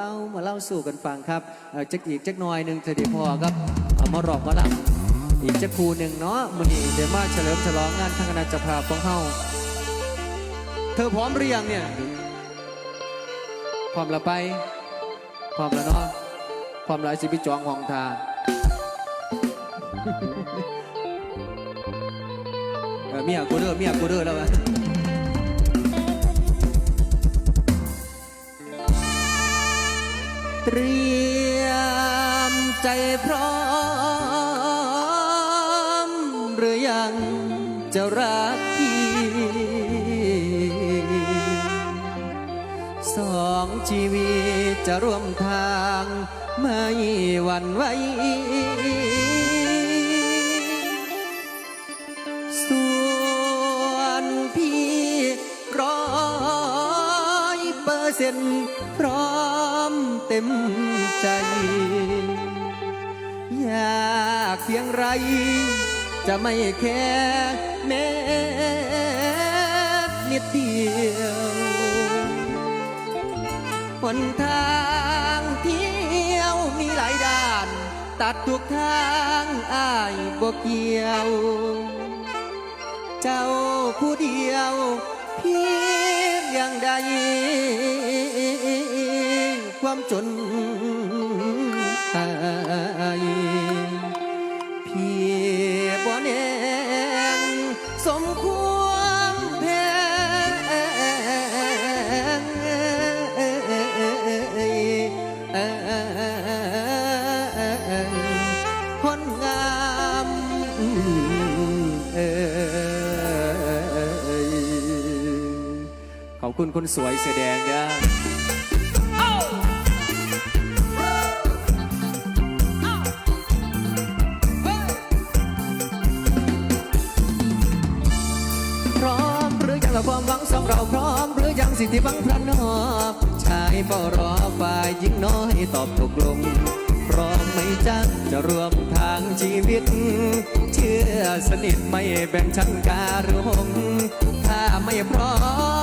ล่ามาเล่าสู่กันฟังครับเอ่อจักอีกจักน่อยหนึ่งเธอดีพอครับเอามารอกมาลับอีกจักครูหนึ่งเนาะมื้อนี้เดี๋ยวมาเฉลิมฉลองงานทางคณะจ้าภาของเฮาเธอพร้อมหรือยังเนี่ยพร้อมล้วไปพร้อมล้วเนาะพร้อมแล้วสิไปจองห้องทาเออเมียกูเด้อเมียกูเด้อแล้ววะ เตรียมใจพร้อม หรือยังจะรักพี่สองชีวิตจะร่วมทางไม่หวั่นไหวส่วนพี่ร้อยเปอร์เซ็นต์พร้อม ต็มใจ อยากเพียงไร จะไม่แค่แม้นิดเดียวหนทางเที่ยวมีหลายด้าน ตัดทุกทางอ้ายบ่เกี่ยว เจ้าผู้เดียว เพียงอย่างใด ความจนอายพี่บ่แน่งสมควรแพงคนงามเอ่ยขอบคุณคนสวยเสอแดงนะ สิทธิบังพระนอบชายเฝ้ารอฝ่ายหญิงน้อยตอบตกลง พร้อมไหมจ๊ะจะร่วมทางชีวิต เชื่อสนิทไม่แบ่งชั้นการุงถ้าไม่พร้อ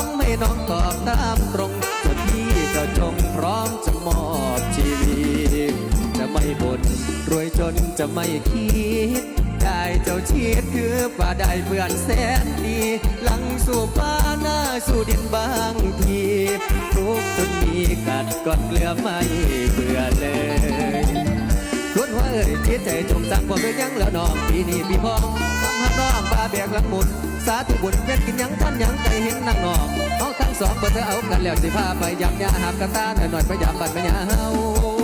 มไม่น้องตอบตามตรงส่วนพี่ก็จงพร้อมจะมอบชีวิต จะไม่บ่นรวยจนจะไม่คิด ได้เจ้าชีดคือป่าได้เพื่อนแสนดีหลังสู่ฟ้าหน้าสู่ดินบางทีทุกจนมีกัดกอนเกลือไม่เบื่อเลยล้วนว่าเอ่ยจิตใจจงสั่งบ่เป็นยังแล้วน้องปีนี้ปีพ้องความหักน้องปลาแบกหลังหมุนสาธุบุญเป็นกินยังท่านยังใจเห็นนางน้องเอาทั้งสองเบอร์เธอเอากันแล้วสิพาไปยำยาหามกันตาหน่อยหน่อยไปยำบันไปยาเฮา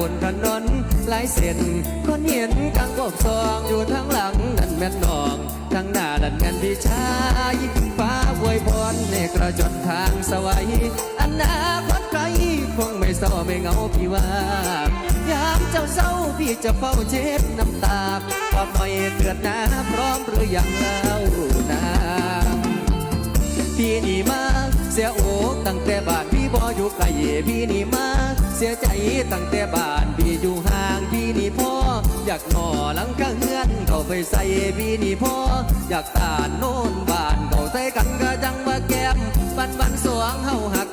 บนถนนหลายเส้นคนเห็นกลางกบซองอยู่ทางหลังนั่นแม่นน้องทางหน้านั่นแม่นพี่ชายฟ้าอวยพรในกระจนทางสวัยอนาคตไกลคงไม่เศร้าไม่เหงาพี่ว่ายามเจ้าเศร้าพี่จะเฝ้าเช็ดน้ำตาปอหน่อยเตือนนะพร้อมหรือยังเล่านะพี่นี่มาเสียโอกตั้งแต่บานพี่บ่อยู่ไกลพี่นี่มา สียใจตั้งแต่บ้านพี่อยู่ห่างพี่นี่พ่อ อยากหน่อหลังกะเฮือนเขาไปใส่พี่นี่พ่อ อยากตานโน่นบ้านเขาใส่กันก็จังว่าแก้มบันบันสวงเฮาหัก